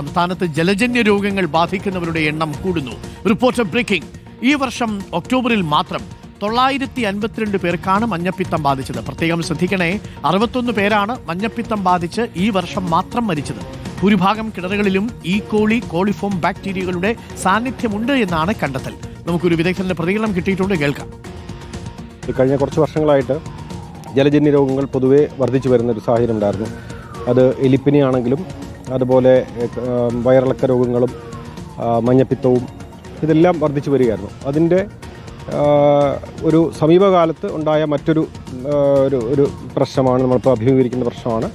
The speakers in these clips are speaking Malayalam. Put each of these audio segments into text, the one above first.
സംസ്ഥാനത്ത് ജലജന്യ രോഗങ്ങൾ ബാധിക്കുന്നവരുടെ എണ്ണം കൂടുന്നു. Report breaking. ഈ വർഷം ഒക്ടോബറിൽ മാത്രം തൊള്ളായിരത്തി അൻപത്തിരണ്ട് പേർക്കാണ് മഞ്ഞപ്പിത്തം ബാധിച്ചത്. പ്രത്യേകം ശ്രദ്ധിക്കണേ അറുപത്തൊന്ന് പേരാണ് മഞ്ഞപ്പിത്തം ബാധിച്ച് ഈ വർഷം മാത്രം മരിച്ചത്. ഭൂരിഭാഗം കിണറുകളിലും ഈ കോളി കോളിഫോം ബാക്ടീരിയകളുടെ സാന്നിധ്യമുണ്ട് എന്നാണ് കണ്ടെത്തൽ. നമുക്കൊരു വിദഗ്ധന്റെ പ്രതികരണം കിട്ടിയിട്ടുണ്ട് കേൾക്കാം. കഴിഞ്ഞ കുറച്ച് വർഷങ്ങളായിട്ട് ജലജന്യ രോഗങ്ങൾ പൊതുവെ വർദ്ധിച്ചു വരുന്ന ഒരു സാഹചര്യം ഉണ്ടായിരുന്നു. അത് എലിപ്പനി ആണെങ്കിലും അതുപോലെ വയറിളക്ക രോഗങ്ങളും മഞ്ഞപ്പിത്തവും ഇതെല്ലാം വർദ്ധിച്ചു വരികയായിരുന്നു. അതിന്റെ ഒരു സമീപകാലത്ത് ഉണ്ടായ മറ്റൊരു ഒരു ഒരു പ്രശ്നമാണ് നമ്മളിപ്പോൾ അഭിമുഖീകരിക്കുന്ന പ്രശ്നമാണ്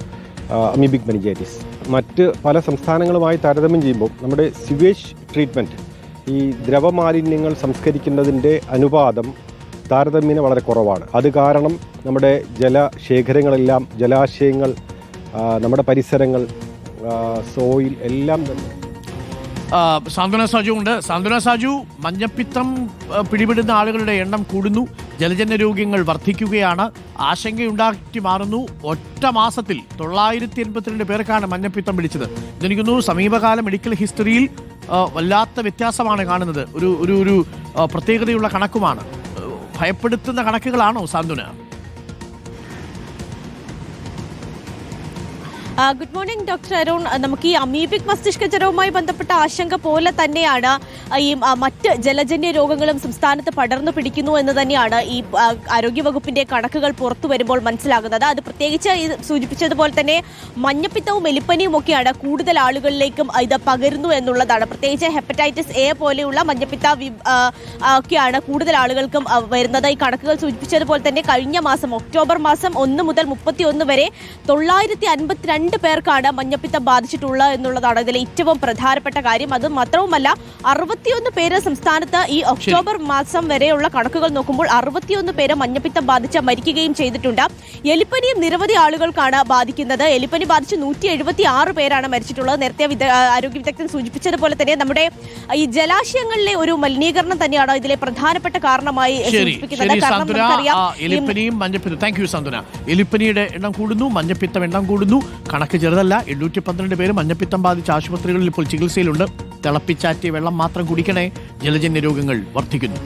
അമീബിക് മെനിജൈറ്റിസ് മറ്റ് പല സംസ്ഥാനങ്ങളുമായി താരതമ്യം ചെയ്യുമ്പോൾ നമ്മുടെ സിവേജ് ട്രീറ്റ്മെന്റ് ഈ ദ്രവമാലിന്യങ്ങൾ സംസ്കരിക്കുന്നതിന്റെ അനുപാതം താരതമ്യേന വളരെ കുറവാണ്. അത് കാരണം നമ്മുടെ ജലശേഖരങ്ങളെല്ലാം ജലാശയങ്ങൾ നമ്മുടെ പരിസരങ്ങൾ സോയിൽ എല്ലാം തന്നെ. സാന്ത്വന സാജു ഉണ്ട്. സാന്ത്വന സാജു മഞ്ഞപ്പിത്തം പിടിപെടുന്ന ആളുകളുടെ എണ്ണം കൂടുന്നു. ജലജന്യ രോഗങ്ങൾ വർദ്ധിക്കുകയാണ്. ആശങ്കയുണ്ടാക്കി മാറുന്നു. ഒറ്റ മാസത്തിൽ തൊള്ളായിരത്തി എൺപത്തിരണ്ട് പേർക്കാണ് മഞ്ഞപ്പിത്തം പിടിച്ചത്. ഇതെനിക്കുന്നു സമീപകാല മെഡിക്കൽ ഹിസ്റ്ററിയിൽ വല്ലാത്ത വ്യത്യാസമാണ് കാണുന്നത്. ഒരു ഒരു ഒരു പ്രത്യേകതയുള്ള കണക്കുമാണ്. ഭയപ്പെടുത്തുന്ന കണക്കുകളാണോ Santhwana? Good morning doctor Arun. നമുക്ക് ഈ അമീബിക് മസ്തിഷ്ക ജ്വരവുമായി ബന്ധപ്പെട്ട ആശങ്ക പോലെ തന്നെയാണ് ഈ മറ്റ് ജലജന്യ രോഗങ്ങളും സംസ്ഥാനത്ത് പടർന്നു പിടിക്കുന്നു എന്ന് തന്നെയാണ് ഈ ആരോഗ്യവകുപ്പിന്റെ കണക്കുകൾ പുറത്തു വരുമ്പോൾ മനസ്സിലാകുന്നത്. അത് പ്രത്യേകിച്ച് സൂചിപ്പിച്ചതുപോലെ തന്നെ മഞ്ഞപ്പിത്തവും എലിപ്പനിയും ഒക്കെയാണ് കൂടുതൽ ആളുകളിലേക്കും ഇത് പകരുന്നു എന്നുള്ളതാണ്. പ്രത്യേകിച്ച് ഹെപ്പറ്റൈറ്റിസ് എ പോലെയുള്ള മഞ്ഞപ്പിത്ത ഒക്കെയാണ് കൂടുതൽ ആളുകൾക്കും വരുന്നത്. ഈ കണക്കുകൾ സൂചിപ്പിച്ചതുപോലെ തന്നെ കഴിഞ്ഞ മാസം ഒക്ടോബർ മാസം ഒന്ന് മുതൽ മുപ്പത്തി വരെ തൊള്ളായിരത്തി അൻപത്തിരണ്ട് പേർക്കാണ് മഞ്ഞപ്പിത്തം ബാധിച്ചിട്ടുള്ളത് എന്നുള്ളതാണ് ഇതിലെ ഏറ്റവും പ്രധാനപ്പെട്ട കാര്യം. അത് മാത്രവുമല്ല അറുപത്തിയൊന്ന് പേര് സംസ്ഥാനത്ത് ഈ ഒക്ടോബർ മാസം വരെയുള്ള കണക്കുകൾ നോക്കുമ്പോൾ അറുപത്തിയൊന്ന് പേര് മഞ്ഞപ്പിത്തം ബാധിച്ച് മരിക്കുകയും ചെയ്തിട്ടുണ്ട്. എലിപ്പനിയും നിരവധി ആളുകൾക്കാണ് ബാധിക്കുന്നത്. എലിപ്പനി ബാധിച്ച് നൂറ്റി എഴുപത്തി ആറ് പേരാണ് മരിച്ചിട്ടുള്ളത്. നേരത്തെ ആരോഗ്യ വിദഗ്ധൻ സൂചിപ്പിച്ചതുപോലെ തന്നെ നമ്മുടെ ഈ ജലാശയങ്ങളിലെ ഒരു മലിനീകരണം തന്നെയാണ് ഇതിലെ പ്രധാനപ്പെട്ട കാരണമായി സൂചിപ്പിക്കുന്നത്. എലിപ്പനിയും മഞ്ഞപ്പിത്തം. താങ്ക് യു സാന്ത്വന. എലിപ്പനിയുടെ എണ്ണം കൂടുന്നു മഞ്ഞപ്പിത്തം എണ്ണം കൂടുന്നു. കണക്ക് ചെറുതല്ല എണ്ണൂറ്റി പന്ത്രണ്ട് പേര് മഞ്ഞപ്പിത്തം ബാധിച്ച ആശുപത്രികളിൽ ഇപ്പോൾ ചികിത്സയിലുണ്ട്. തിളപ്പിച്ചാറ്റിയ വെള്ളം മാത്രം കുടിക്കണേ ജലജന്യ രോഗങ്ങൾ വർദ്ധിക്കുന്നു.